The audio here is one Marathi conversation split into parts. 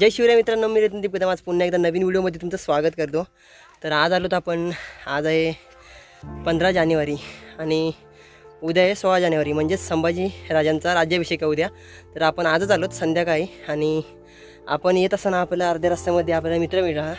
जय शिवराय मित्रांनो मी रत्न दीप आज पुन्हा एकदा नवीन व्हिडिओमध्ये तुमचं स्वागत करतो. तर आज आलो तर आपण आज आहे पंधरा जानेवारी आणि उद्या आहे सोळा जानेवारी. म्हणजेच संभाजी राजांचा राज्याभिषेक आहे उद्या. तर आपण आजच आलोत संध्याकाळी आणि आपण येत असताना आपल्याला अर्ध्या रस्त्यामध्ये आपल्याला मित्र मिळाला.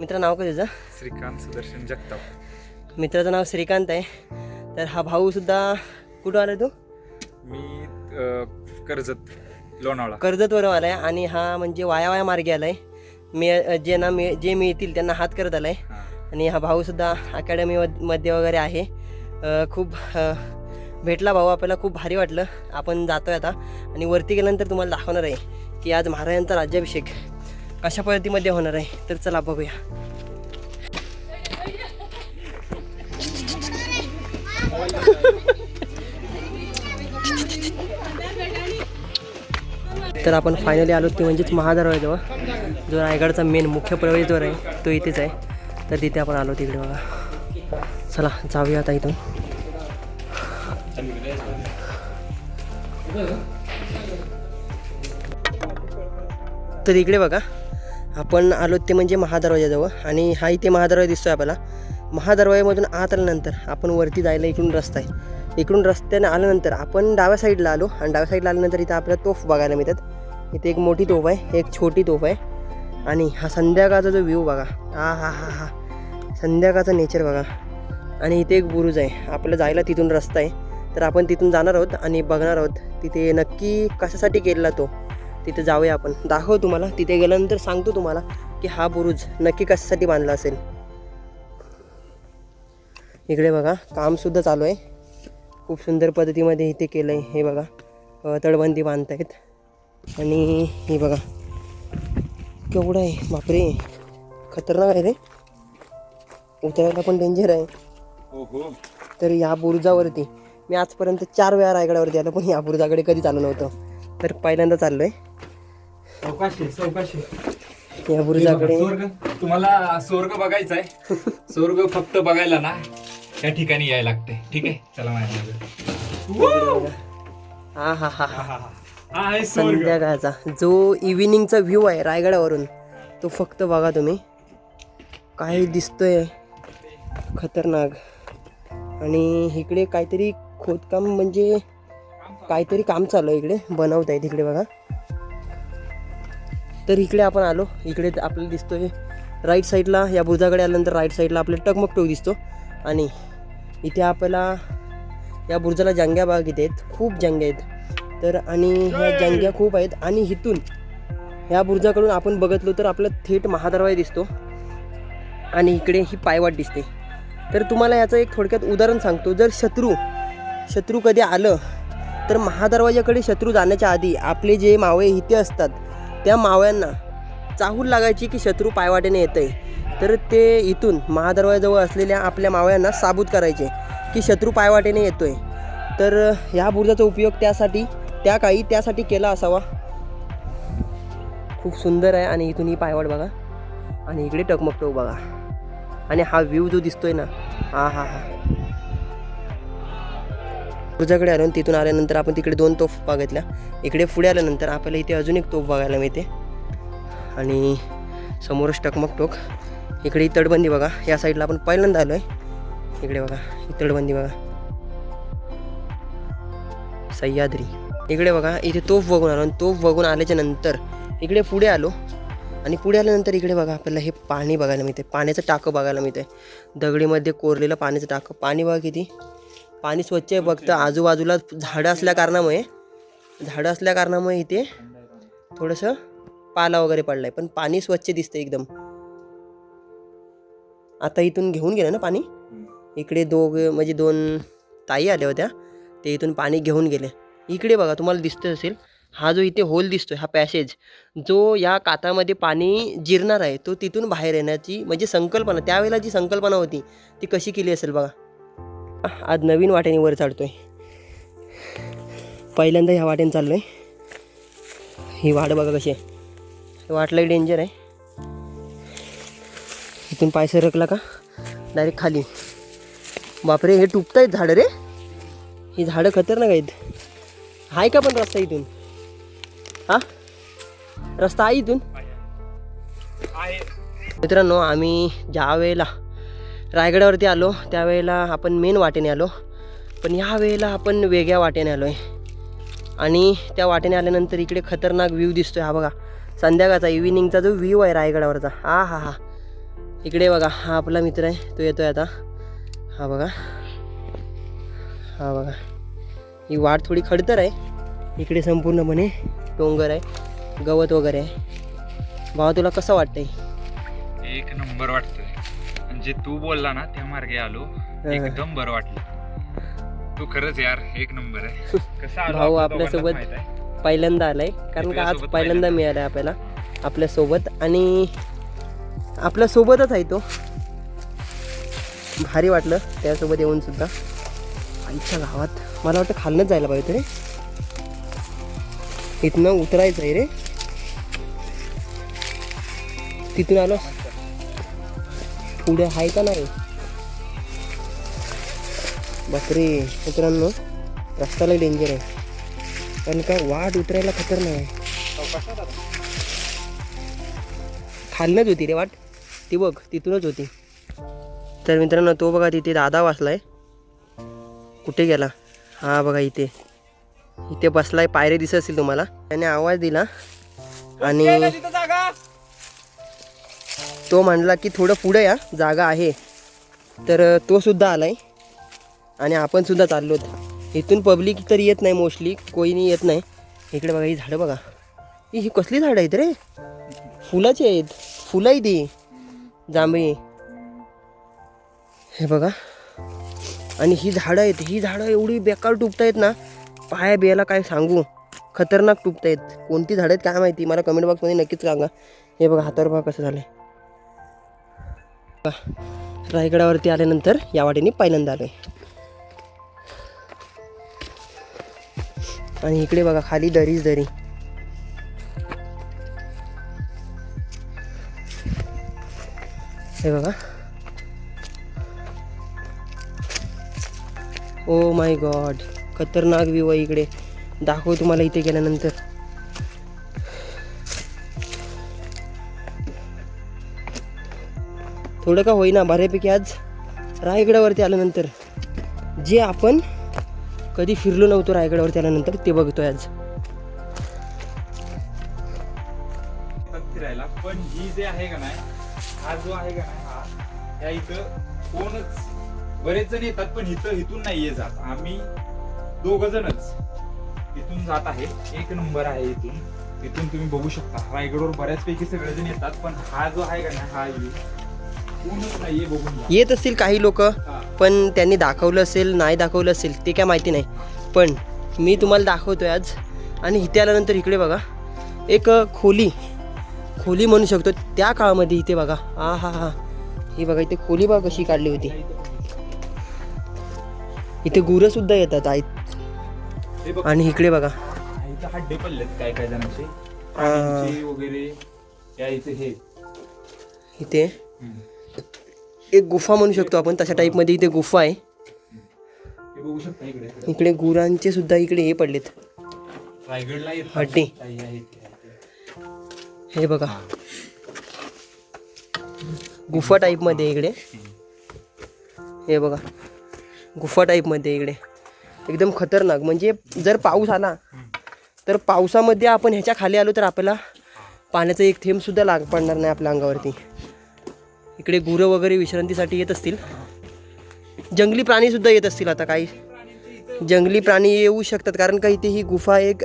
मित्र नाव काय त्याचं श्रीकांत सुदर्शन जगताप. मित्राचं नाव श्रीकांत आहे. तर हा भाऊसुद्धा कुठं आला तू? मी कर्जत. लोणावळा. कर्जतवरून आला आहे आणि हा म्हणजे वाया वाया मार्गे आला आहे मे जे ना मे जे मिळतील त्यांना हात करत आला आहे हा. आणि हा भाऊसुद्धा अकॅडमी मध्ये वगैरे आहे. खूप भेटला भाऊ आपल्याला खूप भारी वाटलं. आपण जातोय आता. आणि वरती गेल्यानंतर तुम्हाला दाखवणार आहे की आज महाराजांचा राज्याभिषेक कशा पद्धतीमध्ये होणार आहे. तर चला बघूया. तर आपण फायनली आलो ते म्हणजेच महादरवाजवळ जो रायगडचा मेन मुख्य प्रवेशद्वार आहे तो इथेच आहे. तर तिथे आपण आलो तिकडे बघा. चला जाऊया आता इथून. तर इकडे बघा आपण आलो ते म्हणजे महादरवाजाजवळ आणि हा इथे महादरवाजा दिसतोय आपल्याला. महादरवाजामधून आत आल्यानंतर आपण वरती जायला इकडून रस्ता आहे. इकडून रस्त्याने आल्यानंतर आपण डाव्या साईडला आलो. आणि डाव्या साईडला आल्यानंतर इथं आपल्याला तोफ बघायला मिळतात. इथे एक मोठी तोफ आहे एक छोटी तोफ आहे. आणि हा संध्याकाळचा जो व्ह्यू बघा. हा हा हा हा. संध्याकाळचा नेचर बघा. आणि इथे एक बुरुज आहे. आपल्याला जायला तिथून रस्ता आहे. तर आपण तिथून जाणार आहोत आणि बघणार आहोत तिथे नक्की कशासाठी गेलेला तो. तिथे जाऊया आपण. दाखव तुम्हाला. तिथे गेल्यानंतर सांगतो तुम्हाला की हा बुरुज नक्की कशासाठी बांधला असेल. इकडे बघा. कामसुद्धा चालू आहे. खूप सुंदर पद्धतीमध्ये इथे केलं आहे हे बघा तळबंदी बांधतायत. आणि हे बघा केवढं आहे बापरे. खतरनाक आहे रे. उतरायला पण डेंजर आहे. तर या बुरुजावरती मी आजपर्यंत चार वेळा रायगडावरती आलो पण या बुरुजाकडे कधी चालू नव्हतं. तर पहिल्यांदा चाललो आहे या बुरुजाकडे. स्वर्ग तुम्हाला स्वर्ग बघायचा आहे स्वर्ग फक्त बघायला ना. त्या ठिकाणी यायला लागते ठीक आहे? चला माझ्या हा हा हा. हा हा स्वर्ग. संध्याकाळचा. जो इव्हिनिंगचा व्ह्यू आहे रायगडावरून तो फक्त बघा तुम्ही. काय दिसतोय. खतरनाक. आणि इकडे काहीतरी खोदकाम म्हणजे काहीतरी काम चालू आहे इकडे. बनवत आहे तिकडे बघा. तर इकडे आपण आलो. इकडे आपल्याला दिसतोय राईट साईडला या बुरुजाकडे आल्यानंतर राईट साईडला आपल्याला टकमक टोक दिसतो. आणि इथे आपल्याला या बुरुजाला जंग्या बाग इथे आहेत. खूप जंग्या आहेत. तर आणि ह्या जंग्या खूप आहेत आणि इथून ह्या बुरुजाकडून आपण बघितलो तर आपलं थेट महादरवाजा दिसतो. आणि इकडे ही पायवाट दिसते. तर तुम्हाला याचं एक थोडक्यात उदाहरण सांगतो. जर शत्रू शत्रू कधी आलं तर महादरवाजाकडे शत्रू जाण्याच्या आधी आपले जे मावळे इथे असतात त्या मावळ्यांना चाहूल लागायची की शत्रू पायवाटेने येतं आहे तर ते इथून महादरवाजाजवळ असलेल्या आपल्या मावळ्यांना साबूत करायचे की शत्रू पायवाटेने येतो आहे तर ह्या बुरुजाचा उपयोग त्यासाठी त्या काळी त्यासाठी केला असावा. खूप सुंदर आहे आणि इथून ही पायवाट बघा. आणि इकडे टकमकटोक बघा. आणि हा व्ह्यू जो दिसतोय ना हा हा हा. बुरुजाकडे आलो तिथून आल्यानंतर आपण तिकडे दोन तोफ बघितल्या. इकडे पुढे आल्यानंतर आपल्याला इथे अजून एक तोफ बघायला मिळते. आणि समोरच टकमक टोक. इकडे ही तटबंदी बघा या साईडला आपण पहिल्यांदा आलो आहे इकडे बघा ही तटबंदी बघा. सह्याद्री. इकडे बघा इथे तोफ बघून आलो आणि तोफ बघून आल्याच्यानंतर इकडे पुढे आलो. आणि पुढे आल्यानंतर इकडे बघा आपल्याला हे पाणी बघायला मिळते पाण्याचं टाकं बघायला मिळते दगडीमध्ये कोरलेलं पाण्याचं टाकं. पाणी बघा किती. पाणी स्वच्छ आहे फक्त. आजूबाजूला झाडं असल्या कारणामुळे झाडं असल्या कारणामुळे इथे थोडंसं पाला वगैरे पडला आहे पण पाणी स्वच्छ दिसतं एकदम. आता इथून घेऊन गेलं ना पाणी. इकडे दोघ म्हणजे दोन ताई आल्या होत्या. ते इथून पाणी घेऊन गेले. इकडे बघा तुम्हाला दिसतं असेल. हा जो इथे होल दिसतोय हा पॅसेज जो या कातामध्ये पाणी जिरणार आहे तो तिथून बाहेर येण्याची म्हणजे संकल्पना त्यावेळेला जी संकल्पना होती ती कशी केली असेल बघा. आज नवीन वाटेने वर चढतोय. पहिल्यांदा ह्या वाटेने चाललोय. ही वाट बघा कशी आहे. ही डेंजर आहे. इथून पाय सरकला का? डायरेक्ट खाली. बापरे हे टुकतायत झाडं रे. ही झाडं खतरनाक आहेत. आहे का पण रस्ता इथून? हा? रस्ता आहे इथून? आहे मित्रांनो आम्ही ज्या वेळेला रायगडावरती आलो त्यावेळेला आपण मेन वाटेने आलो. पण ह्या वेळेला आपण वेगळ्या वाटेने आलो आहे आणि त्या वाटेने आल्यानंतर इकडे खतरनाक व्ह्यू दिसतोय. हा बघा संध्याकाळचा इव्हिनिंगचा जो व्ह्यू आहे रायगडावरचा. हा हा हा. इकडे बघा हा आपला मित्र आहे तो येतोय आता. हा बघा. हा बघा. ही वाट थोडी खडतर आहे. इकडे संपूर्णपणे डोंगर आहे. गवत वगैरे आहे. भावा तुला कसं वाटतंय? एक नंबर वाटतोय. म्हणजे तू बोलला ना त्या मार्गे आलो. एकदम बरं वाटलं. तू खरंच यार एक नंबर आहे. कसं भाऊ आपल्यासोबत. पहिल्यांदा आलाय. कारण का आज पहिल्यांदा पहिल्यांदा. मिळालाय आपल्याला. आपल्यासोबत आणि आपल्यासोबतच आहे तो. भारी वाटलं त्यासोबत येऊन सुद्धा. आईच्या गावात मला वाटतं खालनंच जायला पाहिजे रे. इथनं उतरायचं आहे रे. तिथून आलो. पुढे आहे का नाही? बापरे मित्रांनो रस्त्याला डेंजर आहे. कारण का वाट उतरायला खतरनाक आहे. खालनंच होती रे वाट. ती बघ तिथूनच होती. तर मित्रांनो तो बघा तिथे दादा वाचलाय. कुठे गेला? हा बघा इथे. इथे बसलाय पायरे दिसत असतील तुम्हाला. त्याने आवाज दिला आणि तो म्हणला की थोडं पुढे या जागा आहे. तर तो सुद्धा आलाय. आणि आपण सुद्धा चाललो इथून पब्लिक तर येत नाही मोस्टली कोणी येत नाही. इकडे बघा ही झाडं बघा. ही कसली झाडं आहेत रे? फुलाची आहेत. फुलं आहे ती जांभळी. हे बघा. आणि ही झाडं आहेत ही झाडं एवढी बेकार टुपतायत ना पाया बियाला काय सांगू? खतरनाक टुपतायत कोणती झाडं आहेत काय माहिती? मला कमेंट बॉक्समध्ये नक्कीच सांगा. हे बघा हातावर बघा कसं झालं रायगडावरती आल्यानंतर या वाटेने पहिल्यांदा आलो आणि इकडे बघा खाली दरीच दरी. हे बघा. ओ माय गॉड खतरनाक व्ह्यू आहे इकडे. दाखव तुम्हाला इथे गेल्यानंतर. थोडं का होईना बऱ्यापैकी आज रायगडावरती आल्यानंतर. जे आपण कधी फिरलो नव्हतो रायगडावरती आल्यानंतर ते बघतोय आज. फिरायला. पण ही जे आहे का नाही हा जो आहे का नाही हा या इथं कोणच बरेच जण येतात पण इथं इथून नाही ये जात. आम्ही दोघ जणच इथून जात आहे. एक नंबर आहे इथून. इथून तुम्ही बघू शकता. रायगडवर बऱ्याचपैकी सगळेजण येतात पण हा जो आहे का नाही हा कोणच नाहीये बघून जा. येत असतील काही लोक हा. पण त्यांनी दाखवलं असेल नाही दाखवलं असेल ते काय माहिती नाही. पण मी तुम्हाला दाखवतोय आज. आणि इथे आल्यानंतर इकडे बघा. एक खोली खोली म्हणू शकतो त्या काळामध्ये इथे बघा. हा हा हा. ही बघा इथे खोली बघा कशी काढली होती. इथे गुरं सुद्धा येतात आहेत आणि इकडे बघा. इथं हड्डे पडलेत काय काय जणांचे? वगैरे इथे हे. एक गुफा म्हणू शकतो आपण तशा टाईपमध्ये इथे गुफा आहे. हे बघू शकता इकडे गुरांचे सुद्धा इकडे हे पडलेत. रायगडला. हड्डी. हे बघा. गुफा टाईपमध्ये इकडे. हे बघा. गुफा टाईपमध्ये इकडे. एकदम खतरनाक. म्हणजे जर पाऊस आला तर पावसामध्ये आपण ह्याच्या खाली आलो तर आपल्याला पाण्याचा एक थेंबसुद्धा लाग पडणार नाही आपल्या अंगावरती. इकडे गुरं वगैरे विश्रांतीसाठी येत असतील. जंगली प्राणीसुद्धा येत असतील आता काही. जंगली प्राणी येऊ शकतात. कारण का इथे ही गुफा एक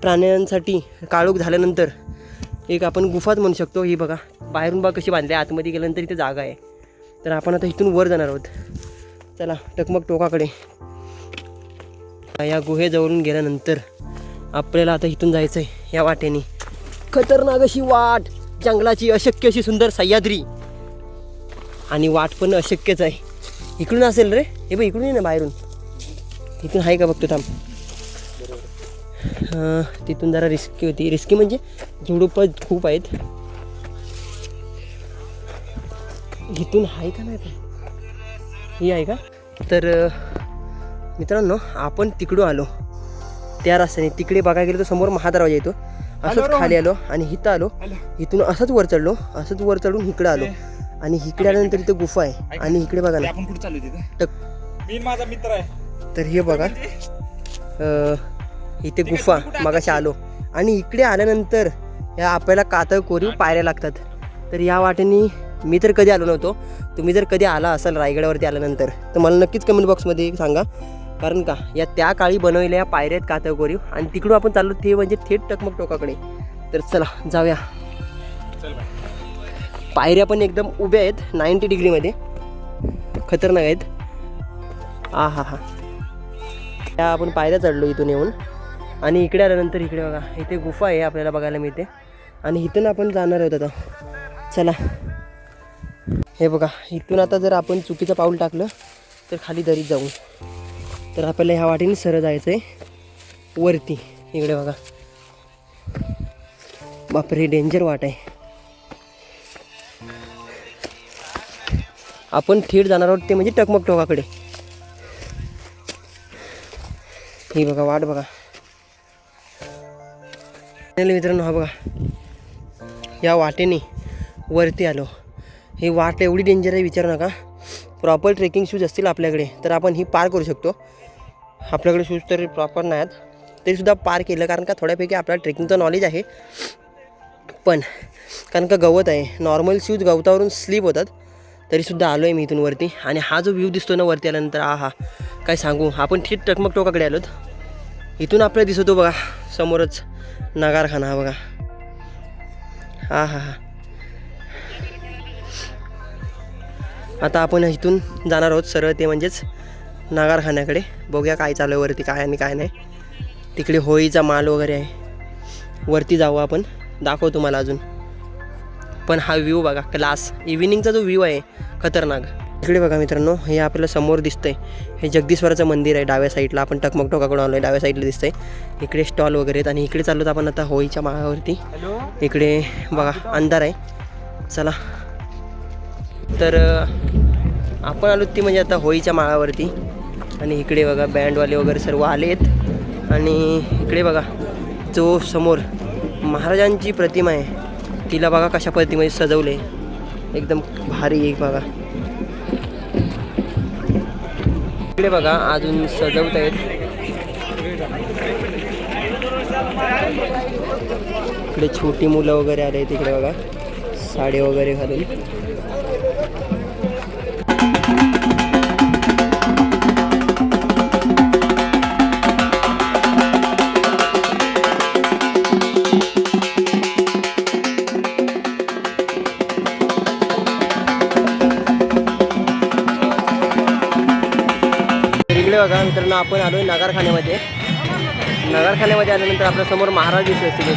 प्राण्यांसाठी काळोख झाल्यानंतर एक आपण गुफाच म्हणू शकतो. ही बघा बाहेरून बघा कशी बांधली आतमध्ये गेल्यानंतर इथे जागा आहे. तर आपण आता इथून वर जाणार आहोत. चला टकमक टोकाकडे. या गुहेजवळून गेल्यानंतर आपल्याला आता इथून जायचं आहे या वाटेने. खतरनाक अशी वाट जंगलाची अशक्य अशी सुंदर सह्याद्री. आणि वाट पण अशक्यच आहे. इकडून असेल रे? हे बघ इकडून ये ना बाहेरून. इथून आहे का बघतो थांब. तिथून जरा रिस्की होती. रिस्की म्हणजे झुडूपं खूप आहेत. इथून आहे का नाही ही आहे का? तर मित्रांनो आपण तिकडून आलो. त्या रस्त्याने. तिकडे बघायला गेलो तर समोर महादरवाजा येतो. असंच. खाली आलो आणि इथं आलो. इथून असंच वर चढलो. असंच वर चढून इकडे आलो. आणि इकडे आल्यानंतर इथे गुफा आहे. आणि इकडे बघा ना. आपण कुठे चालू तिथे? टक. मी आणि माझा मित्र आहे. तर हे बघा. इथे गुफा मगाशी आलो. आणि इकडे आल्यानंतर या आपल्याला कातळ कोरीव पायऱ्या लागतात. तर या वाटेने मी तर कधी आलो नव्हतो. तुम्ही जर कधी आला असाल रायगडावरती आल्यानंतर तर मला नक्कीच कमेंट बॉक्समध्ये सांगा. कारण का या त्या काळी बनवलेल्या पायऱ्या आहेत कातळ कोरीव. आणि तिकडून आपण चाललो ते म्हणजे थेट टकमक टोकाकडे. तर चला जाऊया. पायऱ्या पण एकदम उभ्या आहेत नाईंटी डिग्रीमध्ये. खतरनाक आहेत. आ हा हा त्या आपण पायऱ्या चढलो इथून येऊन. आणि इकडे आल्यानंतर इकडे बघा इथे गुफा आहे आपल्याला बघायला मिळते. आणि इथून आपण जाणार आहोत आता. चला. हे बघा इथून आता जर आपण चुकीचं पाऊल टाकलं तर खाली दरीत जाऊ. तर आपल्याला ह्या वाटेने सरळ जायचं आहे वरती इकडे बघा. बापरे डेंजर वाट आहे. आपण थेट जाणार आहोत ते म्हणजे टकमक टोकाकडे. ही बघा वाट बघा. मित्रांनो हा बघा. या वाटेने वरती आलो. ही वाट एवढी डेंजर आहे विचारू नका. प्रॉपर ट्रेकिंग शूज असतील आपल्याकडे तर आपण ही पार करू शकतो. आपल्याकडे शूज तर प्रॉपर नाही आहेत तरीसुद्धा पार केलं कारण का थोड्यापैकी आपल्याला ट्रेकिंगचं नॉलेज आहे. पण कारण का गवत आहे. नॉर्मल शूज गवतावरून स्लिप होतात. तरीसुद्धा आलो आहे मी इथून वरती. आणि हा जो व्ह्यू दिसतो ना वरती आल्यानंतर आ हा काय सांगू. आपण ठीक टकमक टोकाकडे आलोत. इथून आपल्याला दिसतो बघा समोरच नगारखाना हा बघा. हा हा हा. आता आपण इथून जाणार आहोत सरळ ते म्हणजेच नगारखान्याकडे. बघूया काय चालू आहे वरती काय आणि काय नाही. तिकडे होळीचा माल वगैरे आहे. वरती जाऊ आपण. दाखवतो तुम्हाला अजून. पण हा व्ह्यू बघा क्लास इव्हिनिंगचा जो व्ह्यू आहे खतरनाक. इकडे बघा मित्रांनो हे आपल्याला समोर दिसतंय. हे जगदीश्वराचं मंदिर आहे डाव्या साईडला. आपण टकमक टोकाकडून आलो आहे डाव्या साईडला दिसतंय. इकडे स्टॉल वगैरे आहेत आणि इकडे चाललो आपण आता होळीच्या माळावरती. इकडे बघा अंधार आहे. चला. तर आपण आलो ती म्हणजे आता होळीच्या माळावरती. आणि इकडे बघा बँडवाले वगैरे सर्व आले आहेत. आणि इकडे बघा जो समोर महाराजांची प्रतिमा आहे तिला बघा कशा पद्धतीमध्ये सजवले एकदम भारी एक बघा. इकडे बघा अजून सजवत आहेत इकडे छोटी मुलं वगैरे आले आहेत इकडे बघा. साडी वगैरे घालून. पुन्हा आपण आलो आहे नगरखान्यामध्ये. नगरखान्यामध्ये आल्यानंतर आपल्यासमोर महाराज दिसत असतील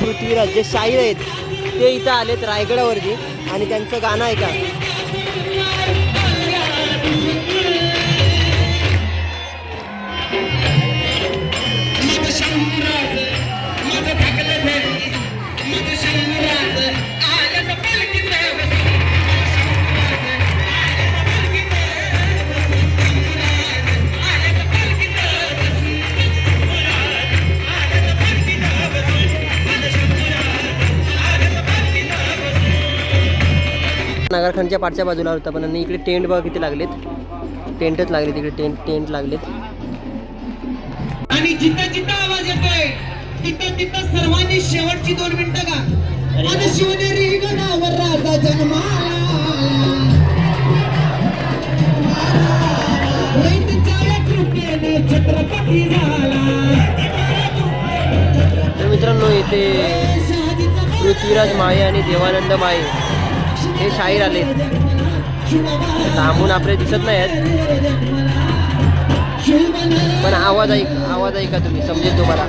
पृथ्वीराज जे शाहीर आहेत ते इथं आलेत रायगडावरती आणि त्यांचं गाणं ऐका. नगरखानच्या पाठच्या बाजूला होता पण आणि इकडे टेंट बघा किती लागलेत. टेंटच लागले तिकडे टेंट टेंट लागलेत. आणि जिथं जिथं आवाज येतोय तिथं तिथं सर्वांनी शेवटची दोन मिनिटं का शिवनेरी गडावर राजा जन्माला. तर मित्रांनो इथे पृथ्वीराज माळे आणि देवानंद माळे हे शाहीर आले. लांबून आपले दिसत नाही आहेत. पण आवाज ऐक आवाज ऐका तुम्ही समजेल तुम्हाला.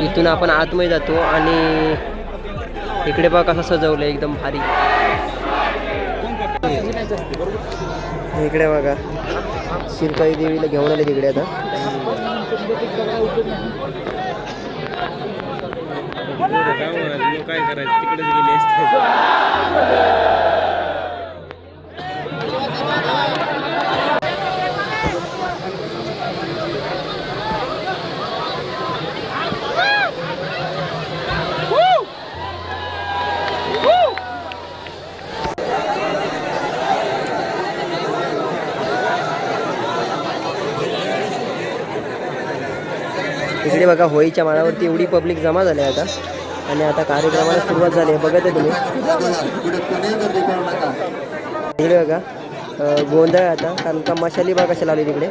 इथून आपण आतमध्ये जातो आणि इकडे बघा कसं सजवलं एकदम भारी. इकडे बघा. शिरकाई देवीला घेऊन आले तिकडे आता. काय करायचं? तिकडेच गेले असते. इकडे होळीच्या माळावरती एवढी पब्लिक जमा झाली आहे आता. आणि आता कार्यक्रमाला सुरुवात झाली आहे. बघत आहे तुम्ही. इकडे बघा गोंधळ आता कारण का मशाली बाग कशी लावली तिकडे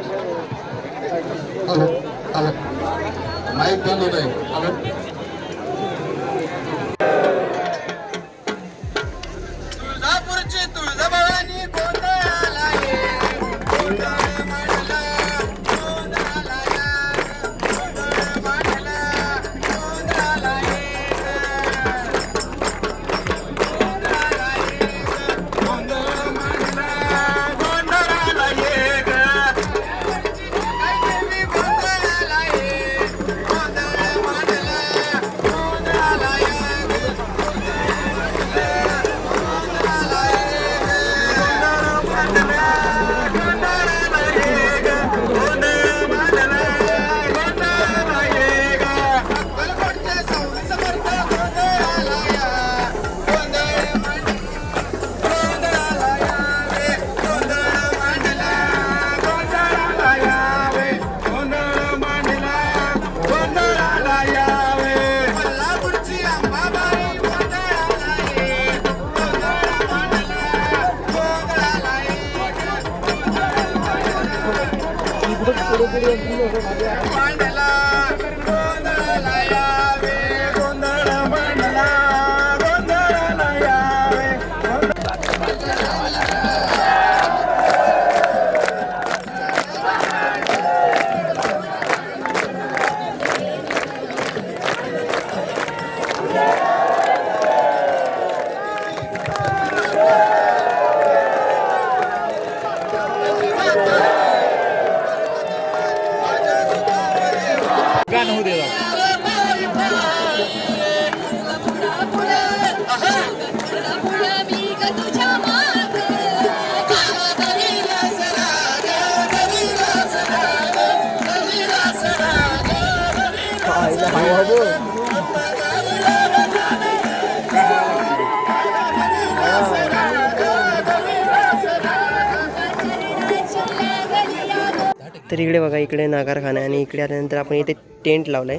इकडे बघा इकडे नागारखाना आणि इकडे आल्यानंतर आपण इथे टेंट लावलाय.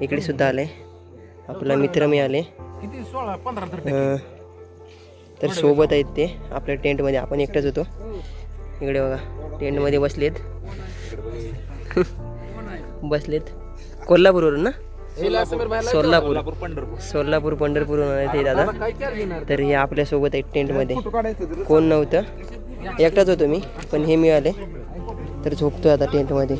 इकडे सुद्धा आले आपला मित्र मिळाले तर सोबत आहेत ते आपल्या टेंटमध्ये. आपण एकटाच होतो. इकडे बघा टेंटमध्ये बसलेत. बसलेत. कोल्हापूरवरून ना? सोलापूर. सोलापूर पंढरपूरवरून आले ते दादा. तर हे आपल्यासोबत आहेत टेंटमध्ये. कोण नव्हतं? एकटाच होतो मी पण हे मिळाले. तर झोपतोय आता टेंटमध्ये.